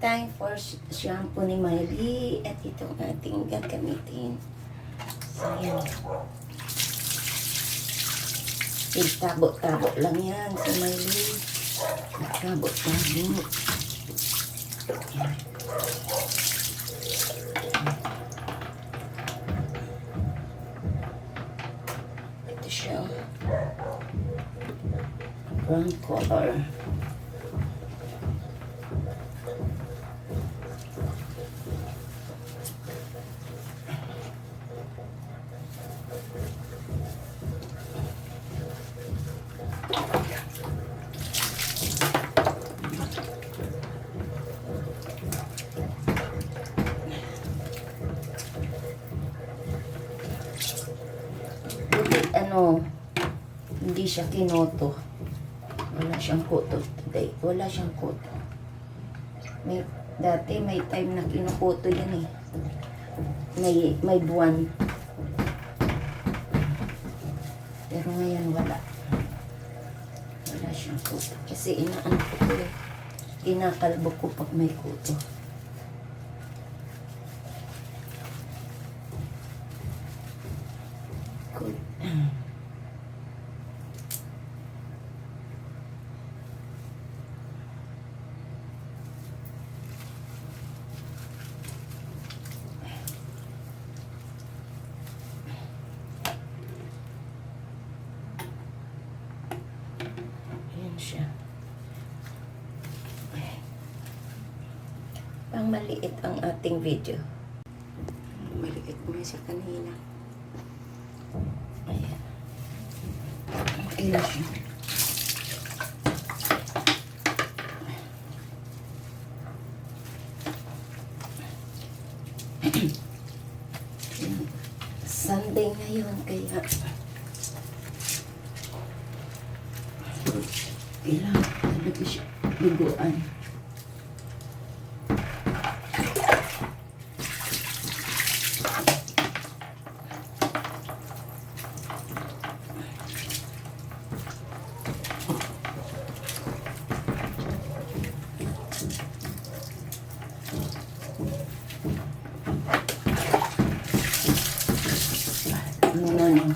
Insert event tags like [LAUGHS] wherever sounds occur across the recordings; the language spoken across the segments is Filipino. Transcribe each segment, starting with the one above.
time for sh- shampoo ni Miley. At ito ang ating gagamitin. So, yan. Tabo-tabo lang yan si Miley. Tabo-tabo. Yan. Ito siya. Brown color. Hindi siya kinoto. Wala siyang koto today. Wala siyang koto. May, dati may time na kinukoto yan eh. May, may buwan. Pero ngayon wala. Wala siyang koto. Kasi inaano ko eh. Kinakalbo ko pag may koto. Good. Ayan siya. Pang maliit ang ating video. Maliit mo siya kanina. Ayan. Na siya. Sunday ngayon kaya kailangan talaga siya duguan. Ano na no?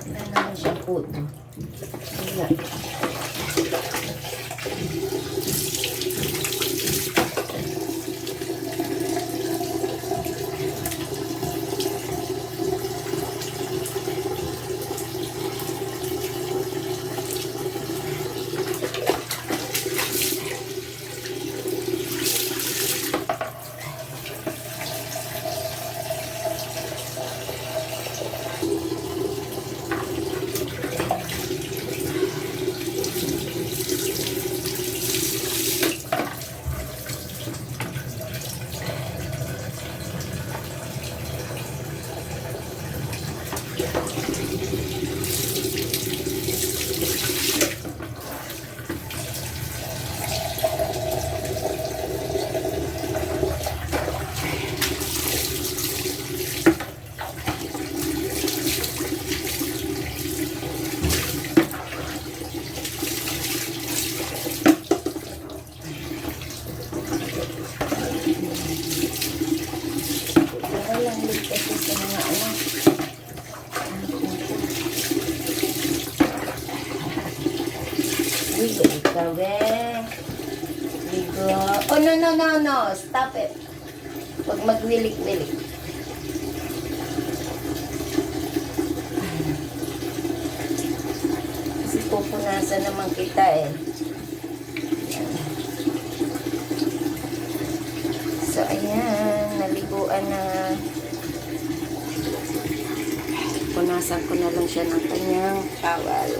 Wala naman siyang puto. Kaya, wala lang ulit kasi sa mga ano. Ligo ikaw, eh. Ligo. Oh, no, no, no, no. Stop it. Huwag magwilik-wilik. Kasi pupunasan naman kita eh. So, ayan. Naliguan na. Punasan ko na lang siya ng kanyang towel.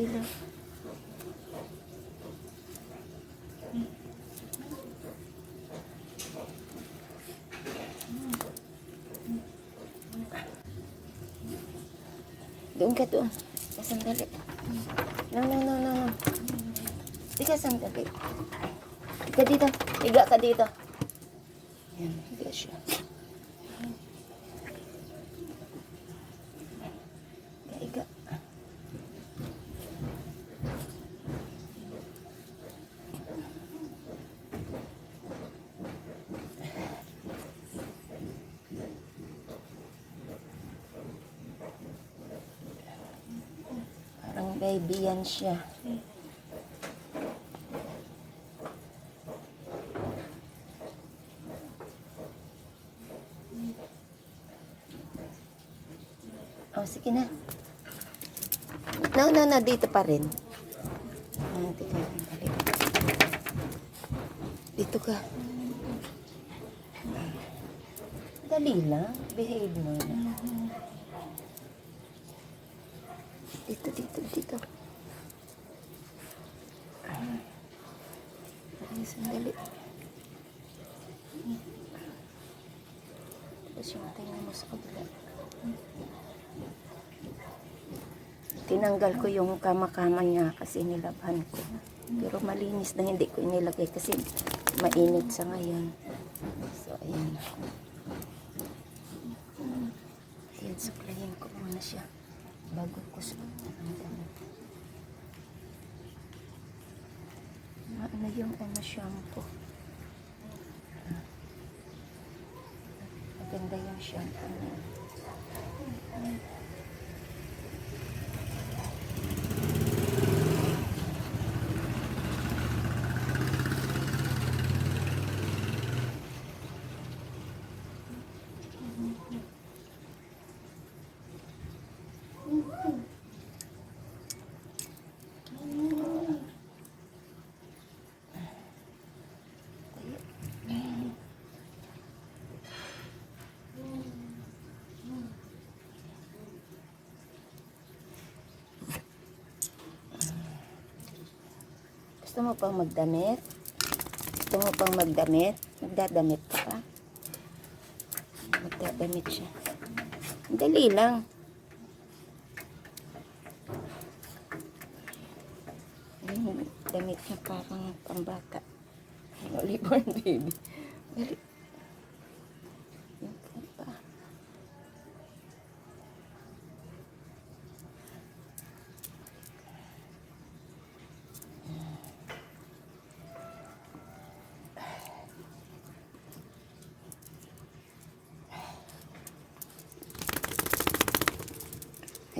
nila. Doon ka doon. Sandali. No, no, no, no, no. Ika sandali. Ika dito. Higa ka dito. Yan, higa siya. Baby yan siya. Oh, sige na. No, no, no, dito pa rin. Ah, teka, dali. Dito ka. Dali lang. Behave mo na. Dito, dito, dito. Ay, sandali. Tapos yung tingnan mo sa kabila. Tinanggal ko yung kama-kama niya kasi nilabhan ko. Pero malinis na hindi ko inilagay kasi mainit sa ngayon. So, ayan. Ayan, suklayin ko muna siya bago ko suot ang damit. Yung ano shampoo? Maganda yung shampoo niya. Gusto mo pang magdamit? Gusto mo pang magdamit? Magdadamit ka pa? Magdadamit siya. Dali lang. Yung damit niya parang pambata. Newborn baby. Dali.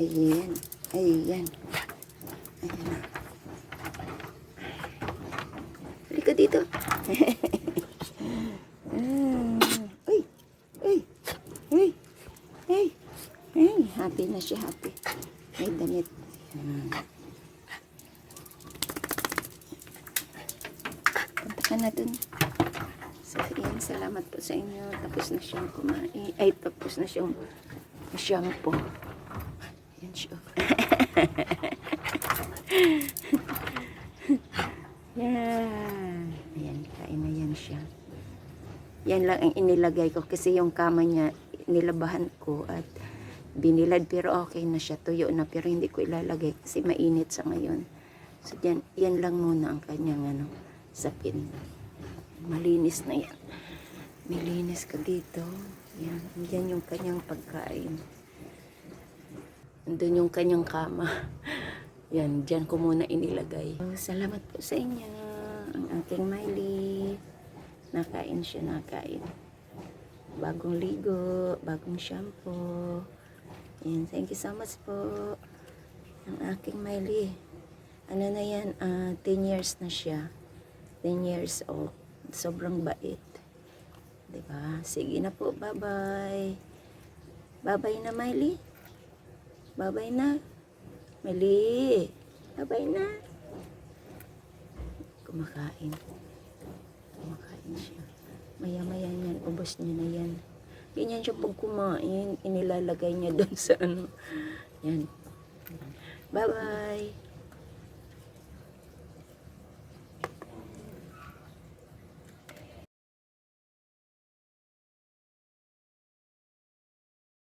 Ayan. Ayan. Ayan. Halika dito. [LAUGHS] Ah, Uy. Uy. Uy. Hey. Hey. Happy na siya. Happy. May damit. Ayan. Punta ka na dun. So, ayan. Salamat po sa inyo. Tapos na siyang kumain. Ay, tapos na siyang shampoo. Yan siya. Yan. Ayan, kain na yan siya. Yan lang ang inilagay ko kasi yung kama niya nilabahan ko at binilad pero okay na siya. Tuyo na pero hindi ko ilalagay kasi mainit sa ngayon. So yan, yan lang muna ang kanyang ano, sapin. Malinis na yan. Malinis ka dito. Yan, yan yung kanyang pagkain. Andun yung kanyang kama. Yan, dyan ko muna inilagay. Salamat po sa inyo. Ang aking Miley. Nakain siya, nakain. Bagong ligo, bagong shampoo. Yan, thank you so much po. Ang aking Miley. Ano na yan, ah, 10 years na siya. 10 years old. Sobrang bait. ba? Sige na po, bye-bye. Bye-bye na, Miley. Babay na. Mali. Babay na. Kumakain. Kumakain siya. Maya-maya niyan. Ubos niya na yan. Ganyan siya pag kumain. Inilalagay niya [LAUGHS] doon sa ano. Yan. Bye-bye.